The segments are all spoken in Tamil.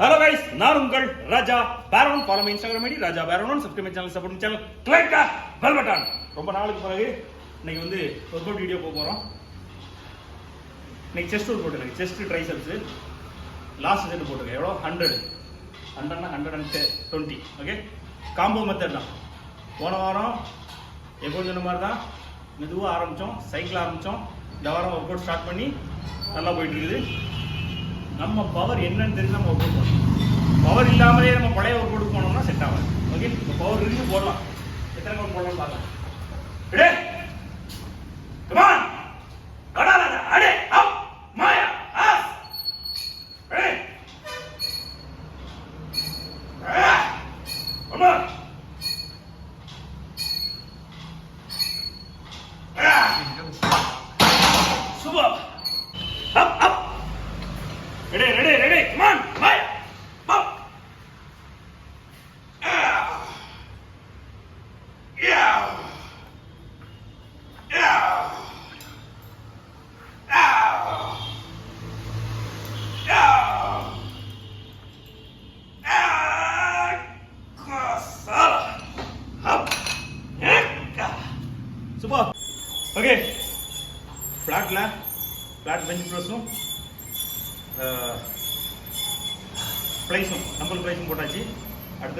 ஹலோ நான் உங்கள் Raja Peravan follow Instagram ID Raja Peravan subscribe channel support channel click bell button ரொம்ப நாளுக்கு பிறகு இன்னைக்கு வந்து ஒர்க் அவுட் வீடியோ போக போகிறோம் இன்னைக்கு செஸ்ட் ஒரு அவுட் எனக்கு செஸ்ட் ட்ரைசப்ஸ் லாஸ்ட் செட் போட்டிருக்கேன் எவ்வளோ hundred ஹண்ட்ரட்னா hundred and twenty okay combo method தான். போன வாரம் எப்போ சொன்ன மாதிரி தான் மெதுவாக ஆரம்பித்தோம் சைக்கிள் ஆரம்பித்தோம் இந்த வாரம் ஒர்க் அவுட் ஸ்டார்ட் பண்ணி நல்லா போயிட்டு இருக்குது. நம்ம பவர் என்னன்னு தெரிஞ்சு நம்ம ஒர்க் பண்ணணும் பவர் இல்லாமலே நம்ம பழைய ஒர்க் போனோம்னா செட் ஆகாது. ஓகே இப்போ பவர் இருந்து போடலாம். எத்தனை பவர் போடலாம் பார்க்கலாம்.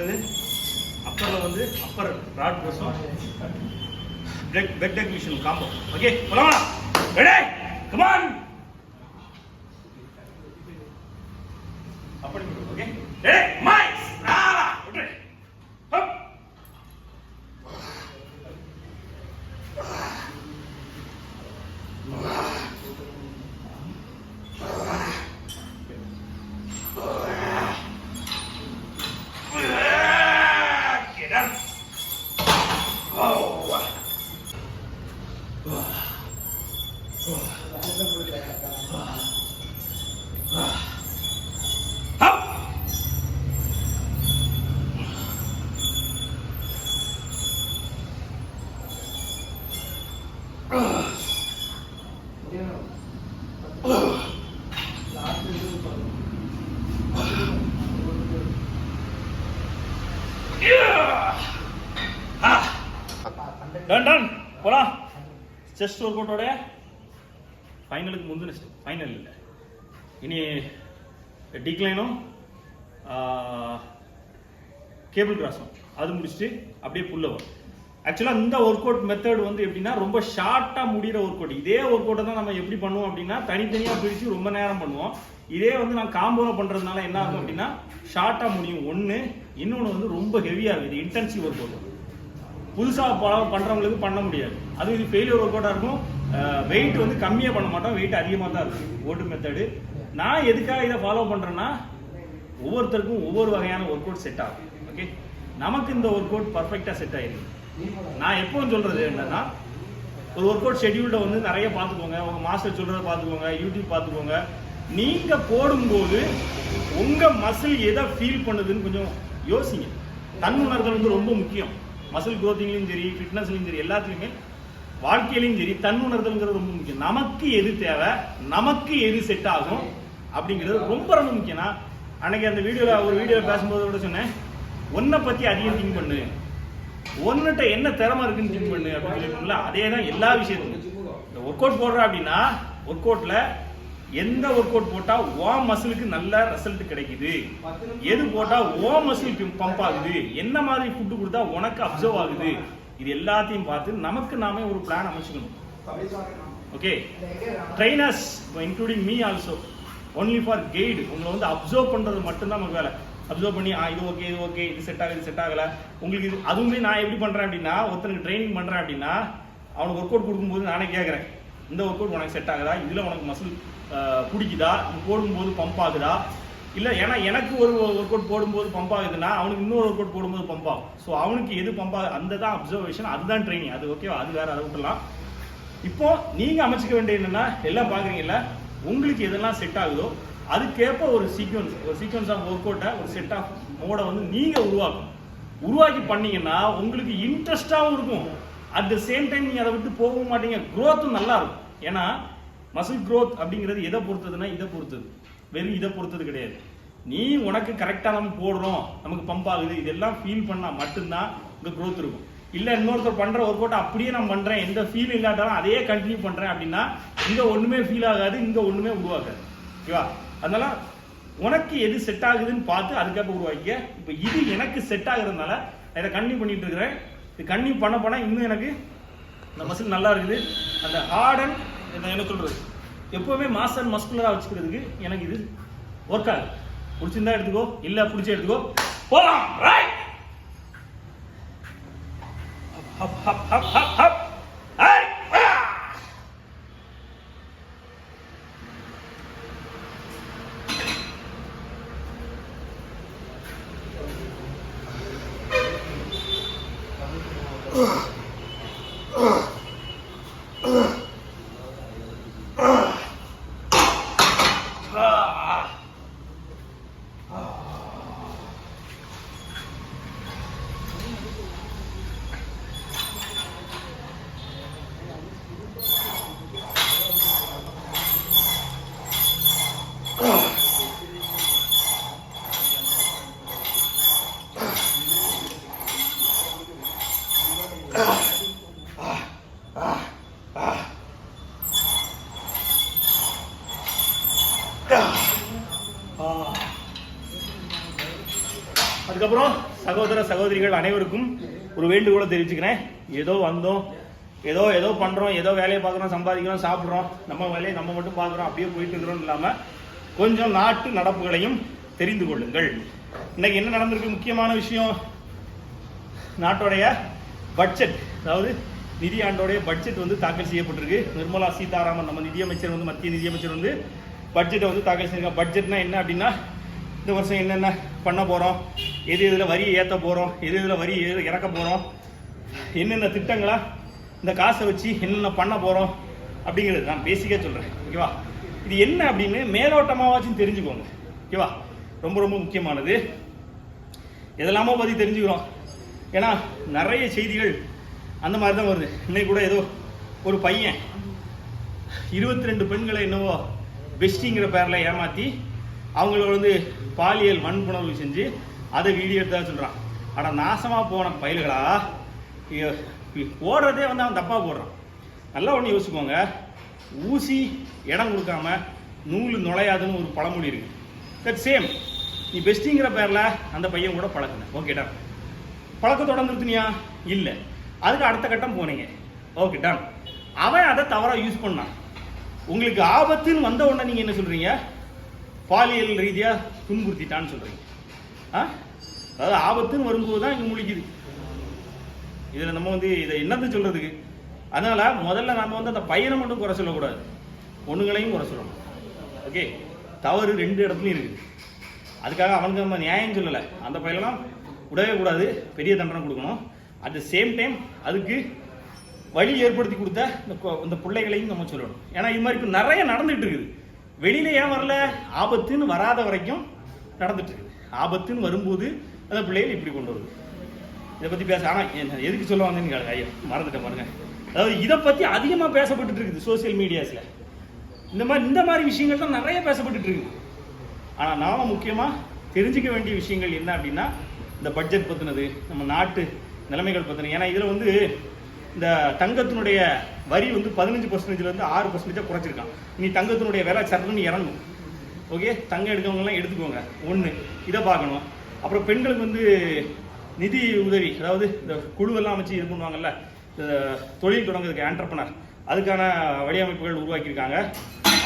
அடுத்தது அப்பரில் வந்து upper rod ப்ரெஸ்ஸும் pec pec deck machine combo okay போலாமா ரெடி கமான் அப்படி ஓகே ரெடி மைஸ் ராலா விட்டு hup Get up. Oh. Up. Done done போலாம் செஸ்ட் ஒர்க் அவுட்டோட ஃபைனலுக்கு முந்தின ஃபைனல் இல்லை. இனி டிக்ளைனும் கேபிள் கிராஸும் அது முடிச்சுட்டு அப்படியே புல்லவர் ஆக்சுவலாக இந்த ஒர்க் அவுட் மெத்தட் வந்து எப்படின்னா ரொம்ப ஷார்ட்டாக முடிகிற ஒர்க் அவுட் இதே ஒர்க் அவுட்டை தான் நம்ம எப்படி பண்ணுவோம் அப்படின்னா தனித்தனியாக பிரித்து ரொம்ப நேரம் பண்ணுவோம். இதே வந்து நான் காம்போவில் பண்ணுறதுனால என்ன ஆகும் அப்படின்னா ஷார்ட்டாக முடியும். ஒன்று இன்னொன்று வந்து ரொம்ப ஹெவியாக இருக்குது இன்டென்சிவ் ஒர்க் அவுட் புதுசாக ப பண்ணுறவங்களுக்கு பண்ண முடியாது. அதுவும் இது ஃபெயிலியர் ஒர்க் அவுட்டாக இருக்கும். வெயிட் வந்து கம்மியாக பண்ண மாட்டோம். வெயிட் அதிகமாக தான் இருக்கும் ஓட்டு மெத்தடு நான் எதுக்காக இதை ஃபாலோ பண்ணுறேன்னா ஒவ்வொருத்தருக்கும் ஒவ்வொரு வகையான ஒர்க் அவுட் செட் ஆகும். ஓகே நமக்கு இந்த ஒர்க் அவுட் பர்ஃபெக்டாக செட் ஆகிருக்கு நான் எப்பவும் சொல்கிறது என்னன்னா ஒரு ஒர்க் அவுட் ஷெட்யூல்ட வந்து நிறைய பார்த்துக்கோங்க. உங்கள் மாஸ்டர் சொல்கிறத பார்த்துக்கோங்க. யூடியூப் பார்த்துக்கோங்க. நீங்கள் போடும்போது உங்கள் மசில் எதை ஃபீல் பண்ணுதுன்னு கொஞ்சம் யோசிங்க. தன்னுணர்தல் வந்து ரொம்ப முக்கியம். மசில் க்ரோத்திங்லையும் சரி ஃபிட்னஸ்லையும் சரி எல்லாத்துலேயுமே வாழ்க்கையிலையும் சரி தன்னுணர்தல்ங்கிறது ரொம்ப முக்கியம். நமக்கு எது தேவை நமக்கு எது செட் ஆகும் அப்படிங்கிறது ரொம்ப ரொம்ப முக்கியம்னா அன்னைக்கு அந்த வீடியோவில் ஒரு வீடியோவில் பேசும்போது கூட சொன்னேன் ஒன்றை பற்றி அதிகம் திங்க் பண்ணு. ஒன்னுட்ட என்ன திறமை இருக்குன்னு திங்க் பண்ணு. அப்படின்னு சொல்லிட்டுல அதே தான் எல்லா விஷயத்துக்கும். இந்த ஒர்க் அவுட் போடுற அப்படின்னா ஒர்க் அவுட்டில் எந்த ஒர்க் அவுட் போட்டா ஓ மசிலுக்கு நல்ல ரிசல்ட் கிடைக்குது? எது போட்டா ஓ மசில் பம்ப் ஆகுது? என்ன மாதிரி ஃபுட்டு கொடுத்தா உனக்கு அப்சர்வ் ஆகுது? இது எல்லாத்தையும் பார்த்து நமக்கு நாமே ஒரு plan அமைச்சுக்கணும். Okay trainers including me also only for guide உங்களை வந்து அப்சர்வ் பண்ணுறது மட்டும்தான் நமக்கு வேலை. அப்சர்வ் பண்ணி ஆ இது ஓகே இது ஓகே இது செட் ஆகுது செட் ஆகல. உங்களுக்கு இது அதுவுமே நான் எப்படி பண்றேன் அப்படின்னா ஒருத்தனுக்கு ட்ரைனிங் பண்றேன் அப்படின்னா அவனுக்கு ஒர்க் அவுட் கொடுக்கும்போது நானே கேட்குறேன் இந்த ஒர்க் அவுட் உனக்கு செட் ஆகுதா? இதில் உனக்கு மசில் பிடிக்குதா? போடும்போது பம்ப் ஆகுதா? இல்லை ஏன்னா எனக்கு ஒரு ஒர்க் அவுட் போடும்போது பம்ப் ஆகுதுன்னா அவனுக்கு இன்னொரு ஒர்க் அவுட் போடும்போது பம்ப் ஆகும். ஸோ அவனுக்கு எது பம்ப் ஆகுது? அந்த தான் அப்சர்வேஷன் அதுதான் ட்ரைனிங் அது ஓகேவா அது வேற அதை விட்டுலாம் இப்போ நீங்கள் அமைச்சிக்க வேண்டியது என்னென்னா எல்லாம் பார்க்குறீங்கல்ல உங்களுக்கு எதெல்லாம் செட் ஆகுதோ அதுக்கேற்ப ஒரு சீக்வன்ஸ் ஒரு சீக்வன்ஸ் ஆஃப் ஒர்க் அவுட்டை ஒரு செட் ஆஃப் மோடை வந்து நீங்கள் உருவாக்கணும். உருவாக்கி பண்ணீங்கன்னா உங்களுக்கு இன்ட்ரெஸ்டாகவும் இருக்கும். அட் த சேம் டைம் நீங்கள் அதை விட்டு போகவும் மாட்டீங்க. குரோத்தும் நல்லா இருக்கும். ஏன்னா மசில் க்ரோத் அப்படிங்கிறது எதை பொறுத்ததுன்னா இதை பொறுத்தது. வெறும் இதை பொறுத்தது கிடையாது. நீ உனக்கு கரெக்டாக நம்ம போடுறோம் நமக்கு பம்ப் ஆகுது இதெல்லாம் ஃபீல் பண்ணால் மட்டும்தான் இந்த க்ரோத் இருக்கும். இல்லை இன்னொருத்தர் பண்ணுற ஒர்க் அவுட் அப்படியே நான் பண்ணுறேன் எந்த ஃபீல் இல்லாட்டாலும் அதே கண்டினியூ பண்ணுறேன் அப்படின்னா இங்கே ஒன்றுமே ஃபீல் ஆகாது இங்கே ஒன்றுமே உருவாகாது. ஓகேவா அதனால உனக்கு எது செட் ஆகுதுன்னு பார்த்து அதுக்கப்புறம் உருவாக்கிக்க. இப்போ இது எனக்கு செட் ஆகுறதுனால இதை கண்டினியூ பண்ணிட்டு இருக்கிறேன். இது கண்டினியூ பண்ண போனால் இன்னும் எனக்கு இந்த மசில் நல்லா இருக்குது. அந்த ஹார்டன் என்ன சொல்றது எப்பவுமே மாஸ் அண்ட் மஸ்குலராக வச்சுக்கிறதுக்கு எனக்கு இது ஒர்க் ஆகுது பிடிச்சிருந்தா எடுத்துக்கோ இல்லை பிடிச்சி எடுத்துக்கோ போலாம் right hup hup hup hup hup hup அதுக்கப்புறம் சகோதர சகோதரிகள் அனைவருக்கும் ஒரு வேண்டுகோளை தெரிவிச்சுக்கிறேன். ஏதோ வந்தோம் ஏதோ ஏதோ பண்றோம் ஏதோ வேலையை பார்க்குறோம் சம்பாதிக்கிறோம் சாப்பிட்றோம் நம்ம வேலையை நம்ம மட்டும் பார்க்குறோம் அப்படியே போயிட்டு இருக்கிறோம் இல்லாம கொஞ்சம் நாட்டு நடப்புகளையும் தெரிந்து கொள்ளுங்கள். இன்னைக்கு என்ன நடந்திருக்கு? முக்கியமான விஷயம் நாட்டோடைய பட்ஜெட் அதாவது நிதியாண்டோடைய பட்ஜெட் வந்து தாக்கல் செய்யப்பட்டிருக்கு. நிர்மலா சீதாராமன் நம்ம நிதியமைச்சர் வந்து மத்திய நிதியமைச்சர் வந்து பட்ஜெட்டை வந்து தாக்கல் செய்யிருக்காங்க பட்ஜெட்னா என்ன அப்படின்னா இந்த வருஷம் என்னென்ன பண்ண போகிறோம் எது எதில் வரியை ஏற்ற போகிறோம் எது எதில் வரி இறக்க போகிறோம் என்னென்ன திட்டங்களா இந்த காசை வச்சு என்னென்ன பண்ண போகிறோம் அப்படிங்கிறது நான் பேசிக்காக சொல்கிறேன் ஓகேவா இது என்ன அப்படின்னு மேலோட்டமாவாச்சும் தெரிஞ்சுக்கோங்க. ஓகேவா ரொம்ப ரொம்ப முக்கியமானது. எதெல்லாமோ பற்றி தெரிஞ்சுக்கிறோம். ஏன்னா நிறைய செய்திகள் அந்த மாதிரி தான் வருது. இன்னைக்கு கூட ஏதோ ஒரு பையன் இருபத்தி ரெண்டு பெண்களை என்னவோ பெஸ்டிங்கிற பேரில் ஏமாற்றி அவங்கள வந்து பாலியல் வன்புணர்வு செஞ்சு அதை வீடியோ எடுத்தா சொல்கிறான் ஆனால் நாசமாக போன பயில்களா? இ- போடுறதே வந்து அவன் தப்பாக போடுறான். நல்லா ஒன்று யோசிக்கோங்க ஊசி இடம் கொடுக்காம நூல் நுழையாதுன்னு ஒரு பழமொழி இருக்கு. தட் சேம் நீ பெஸ்டிங்கிற பேரில் அந்த பையன் கூட பழகுன ஓகேடா பழக்கம் தொடர்ந்துருத்துனியா இல்லை. அதுக்கு அடுத்த கட்டம் போனீங்க. ஓகே டன் அவன் அதை தவறாக யூஸ் பண்ணான். உங்களுக்கு ஆபத்துன்னு வந்த உடனே நீங்கள் என்ன சொல்கிறீங்க பாலியல் ரீதியாக துன்புறுத்திட்டான்னு சொல்கிறீங்க ஆ? அதாவது ஆபத்துன்னு வரும்போது தான் இங்கே முழிக்குது இதில் நம்ம வந்து இதை என்னது சொல்கிறதுக்கு அதனால் முதல்ல நம்ம வந்து அந்த பையனை மட்டும் குறை சொல்லக்கூடாது. பொண்ணுங்களையும் குறை சொல்லணும். ஓகே தவறு ரெண்டு இடத்துலையும் இருக்குது. அதுக்காக அவனுக்கு நம்ம நியாயம் சொல்லலை. அந்த பையனெல்லாம் விடவே கூடாது. பெரிய தண்டனை கொடுக்கணும். அட் த சேம் டைம் அதுக்கு வழி ஏற்படுத்தி கொடுத்த இந்த இந்த பிள்ளைகளையும் நம்ம சொல்லணும். ஏன்னா இது மாதிரி இப்போ நிறைய நடந்துகிட்டு இருக்குது. வெளியில ஏன் வரல? ஆபத்துன்னு வராத வரைக்கும் நடந்துட்டு இருக்குது. ஆபத்துன்னு வரும்போது அந்த பிள்ளைகள் இப்படி கொண்டு வருது. இதை பற்றி பேச ஆனால் என்ன எதுக்கு சொல்ல வந்தேன்னு கேளுங்க ஐயா மறந்துட்டேன் பாருங்க. அதாவது இதை பற்றி அதிகமாக பேசப்பட்டுட்டு இருக்குது சோசியல் மீடியாஸில் இந்த மாதிரி இந்த மாதிரி விஷயங்கள் தான் நிறைய பேசப்பட்டுட்டு இருக்குது. ஆனால் நாம் முக்கியமாக தெரிஞ்சுக்க வேண்டிய விஷயங்கள் என்ன அப்படின்னா இந்த பட்ஜெட் பற்றினது நம்ம நாட்டு நிலைமைகள் பற்றின ஏன்னா இதில் வந்து இந்த தங்கத்தினுடைய வரி வந்து பதினஞ்சு பர்சன்டேஜ்லேருந்து ஆறு பர்சன்டேஜாக குறைச்சிருக்கான். இனி தங்கத்தினுடைய விலை சரணுன்னு இறங்கும். ஓகே தங்கம் எடுக்கவங்கலாம் எடுத்துக்கோங்க. ஒன்று இதை பார்க்கணும். அப்புறம் பெண்களுக்கு வந்து நிதி உதவி அதாவது இந்த குழுவெல்லாம் அமைச்சு இது பண்ணுவாங்கல்ல இந்த தொழில் தொடங்குறதுக்கு ஆண்டர்பனர் அதுக்கான வடிவமைப்புகள் உருவாக்கியிருக்காங்க.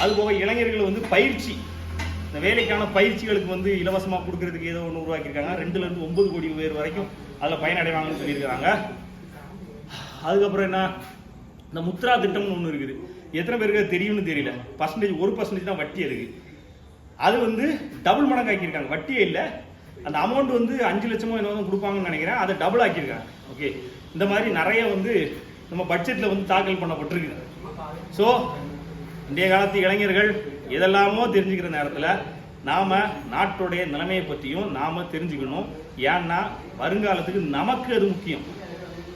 அதுபோக இளைஞர்கள் வந்து பயிற்சி இந்த வேலைக்கான பயிற்சிகளுக்கு வந்து இலவசமாக கொடுக்கறதுக்கு ஏதோ ஒன்று உருவாக்கியிருக்காங்க. ரெண்டுலேருந்து ஒன்பது கோடி பேர் வரைக்கும் அதில் பயனடைவாங்கன்னு சொல்லியிருக்காங்க. அதுக்கப்புறம் என்ன? இந்த முத்ரா திட்டம்னு ஒன்று இருக்குது. எத்தனை பேருக்கு தெரியும்னு தெரியல. பர்சன்டேஜ் ஒரு பர்சன்டேஜ் தான் வட்டி இருக்குது அது வந்து டபுள் மடங்கு ஆக்கியிருக்காங்க வட்டியே இல்லை. அந்த அமௌண்ட் வந்து அஞ்சு லட்சமோ என்னவோ கொடுப்பாங்கன்னு நினைக்கிறேன். அதை டபுள் ஆக்கியிருக்காங்க. ஓகே இந்த மாதிரி நிறைய வந்து நம்ம பட்ஜெட்டில் வந்து தாக்கல் பண்ணப்பட்டிருக்கு ஸோ இன்றைய காலத்து இளைஞர்கள் எதெல்லாமோ தெரிஞ்சுக்கிற நேரத்தில் நாம் நாட்டுடைய நிலைமையை பற்றியும் நாம் தெரிஞ்சுக்கணும். ஏன்னா வருங்காலத்துக்கு நமக்கு அது முக்கியம்.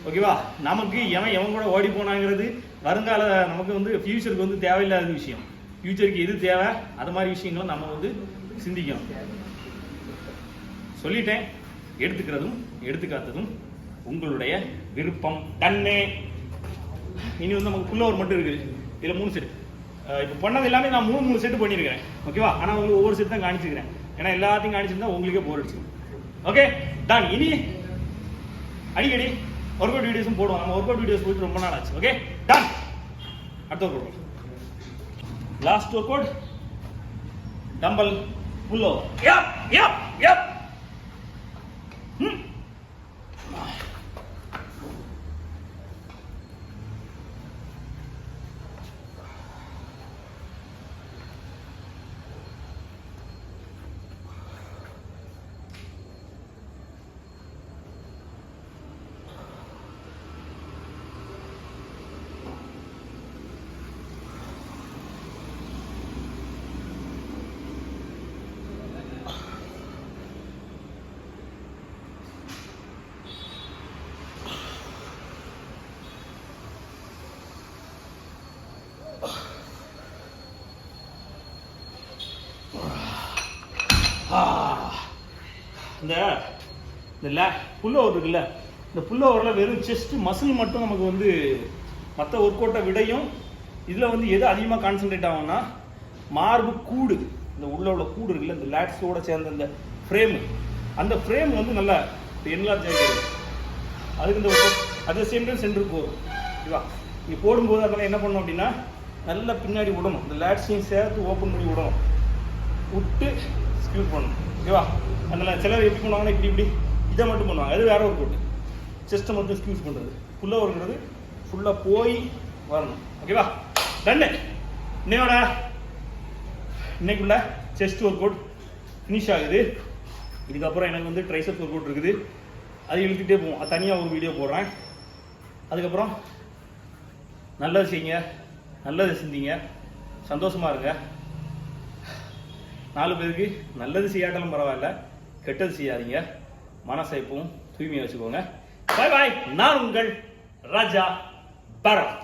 ஓகேவா நமக்கு எவன் எவன் கூட ஓடி போனாங்கிறது வருங்கால நமக்கு வந்து ஃபியூச்சருக்கு வந்து தேவையில்லாத விஷயம். ஃபியூச்சருக்கு எது தேவை? அது மாதிரி விஷயங்களும் நம்ம வந்து சிந்திக்கணும். சொல்லிட்டேன். எடுத்துக்கிறதும் எடுத்துக்காத்ததும் உங்களுடைய விருப்பம். தன்னே. இனி வந்து நமக்கு புல்லோவர் மட்டும் இருக்குது இதுல மூணு செட் இப்போ பண்ணது எல்லாமே நான் மூணு மூணு செட்டு பண்ணியிருக்கேன் ஓகேவா ஆனால் உங்களுக்கு ஒவ்வொரு செட் தான் காணிச்சிருக்கிறேன் ஏன்னா எல்லாத்தையும் காணிச்சிருந்தா உங்களுக்கே போர் அடிச்சிடும் ஓகே டான் இனி அடிக்கடி ஒர்க் அவுட் வீடியோஸும் போடுவோம். நம்ம ஒர்க் அவுட் வீடியோஸ் போயிட்டு ரொம்ப நாள் ஆச்சு. ஓகே டன் அடுத்த work out last work out dumbbell pullover yup யப் யப் இந்த இந்த லே புல் ஓவர் இருக்குல்ல இந்த புல் ஓவரில் வெறும் செஸ்ட் மசில் மட்டும் நமக்கு வந்து மற்ற ஒர்க் அவுட்டை விடையும். இதில் வந்து எது அதிகமாக கான்சென்ட்ரேட் ஆகும்னா மார்பு கூடு. இந்த உள்ள உள்ள கூடு இருக்குல்ல இந்த லேட்ஸோட சேர்ந்த இந்த ஃப்ரேமு அந்த ஃப்ரேம் வந்து நல்லா என்லார்ஜ் ஆகிடுது அதுக்கு இந்த அதே சேம் டைம் சென்டர் போகும். ஓகேவா நீ போடும்போது அதெல்லாம் என்ன பண்ணணும் அப்படின்னா நல்லா பின்னாடி விடணும். இந்த லேட்ஸையும் சேர்த்து ஓப்பன் பண்ணி விடணும். விட்டு ஸ்கியூட் பண்ணணும். ஓகேவா அதில் சிலர் எப்படி பண்ணுவாங்கன்னா இப்படி இப்படி இதை மட்டும் பண்ணுவாங்க. அது வேற ஒரு கோட்டு செஸ்ட்டை மட்டும் ஸ்க்யூஸ் பண்ணுறது ஃபுல்லாக வருங்கிறது ஃபுல்லாக போய் வரணும். ஓகேவா டன்னு இன்னையோட இன்னைக்குள்ள செஸ்ட் ஒர்க் அவுட் ஃபினிஷ் ஆகுது. இதுக்கப்புறம் எனக்கு வந்து ட்ரைசப் ஒர்க் அவுட் இருக்குது. அது இழுத்துக்கிட்டே போவோம். அது தனியாக ஒரு வீடியோ போடுறேன். அதுக்கப்புறம் நல்லது செய்யுங்க. நல்லது சிந்திங்க சந்தோஷமாக இருங்க. நாலு பேருக்கு நல்லது செய்யாட்டாலும் பரவாயில்ல கெட்டது செய்யாதீங்க. மனசை எப்பவும் தூய்மையாக வச்சுக்கோங்க. பாய் பாய் நான் உங்கள் ராஜா பரத்.